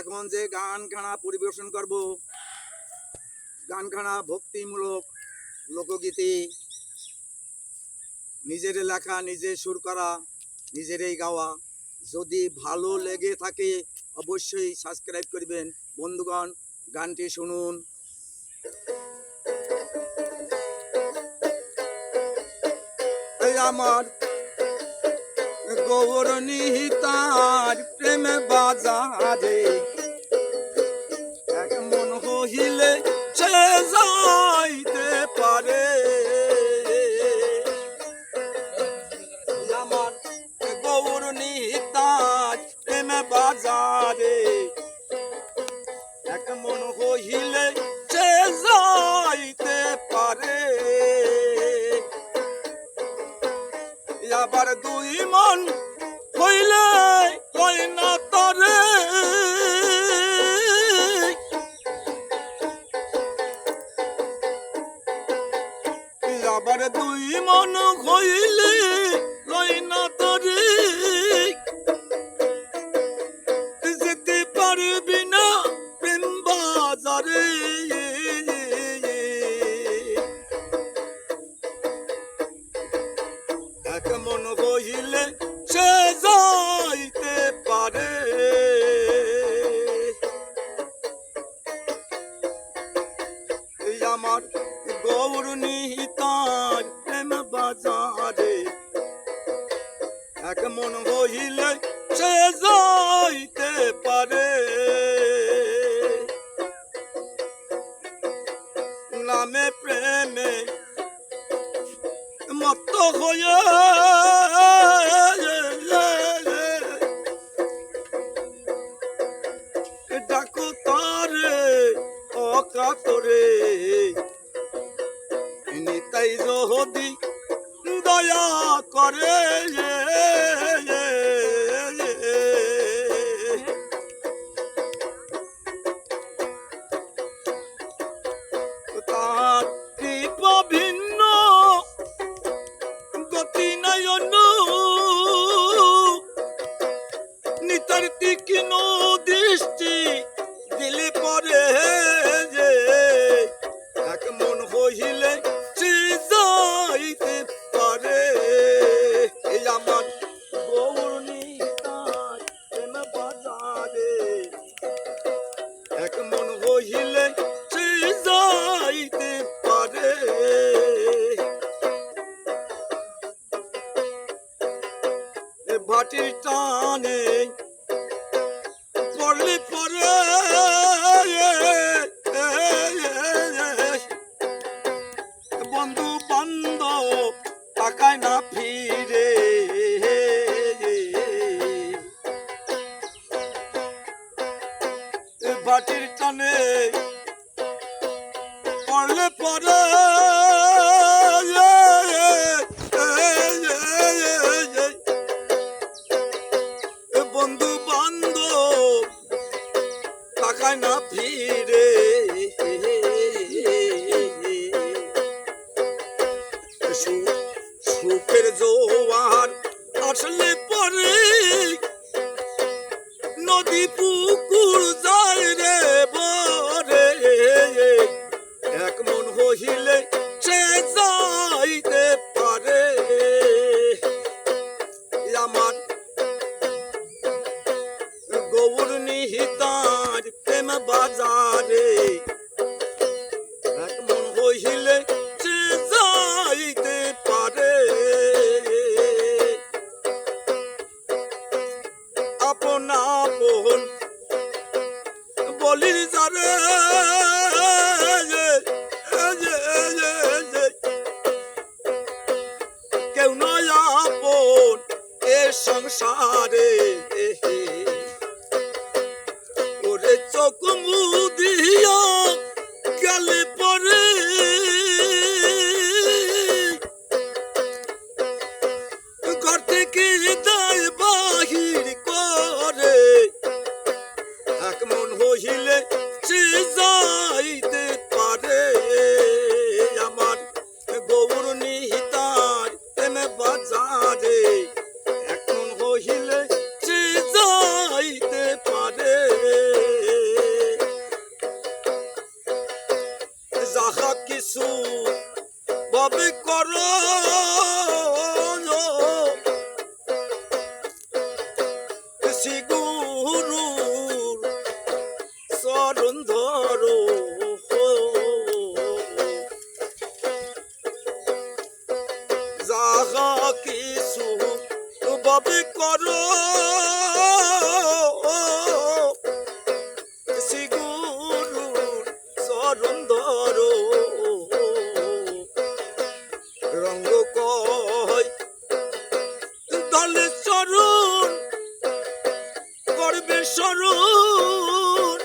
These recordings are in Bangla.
এখন যে গানখানা পরিবেশন করব, গানখানা ভক্তিমূলক লোকগীতি, নিজের লেখা নিজে সুর করা, নিজেরই গাওয়া। যদি ভালো লেগে থাকে অবশ্যই সাবস্ক্রাইব করবেন। বন্ধুগণ, গানটি শুনুন। আমার গৌর নিহিতার প্রেম বাজারে। এক মন হইলে সে যাইতে পারে। আবার দুই মন হইলে লই না তরে। যেতে পারবি এক মন বহিলে সে যাইতে পারে। নামে প্রেমে মত্ত হয়ে ডাকো তারে অকাতরে নিতাই যদি দয়া করে ভাটির টানে পড়লে পরে বন্ধু বান্ধব টাকায় না ফিরে। ভাটির টানে পড়লে পরে না ফিরে। সুখের জোয়ার আসলে পরে। নদী পুকুর যায় রে বরে। এক মন হইলে সে যাইতে পারে। আমার গৌর প্রেম বাজারে। এক মন হইলে যাইতে পারে। আপন আপন যারে কেউ নয় আপন এ সংসারে। চোখ মুদিয়া গেলে ভাবে করো। গুরুর চরণ ধরো। যাহা কিছু ভাবে করো। কয় দলে চরণ করবে স্মরণ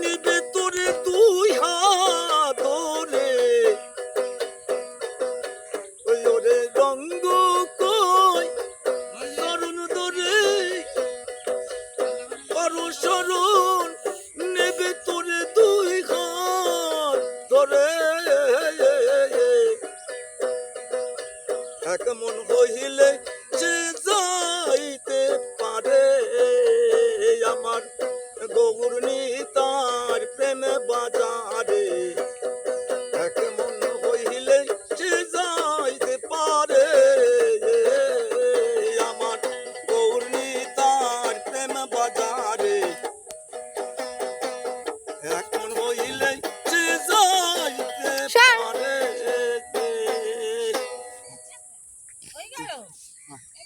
নিবে তোরে দুই হাত ধরে ওই ওরে রঙ্গ কই? চরণ ধরে করো স্মরণ নেবে তোরে দুই হাত ধরে। যে যাইতে পারে আমার গৌর তার প্রেমে বাজার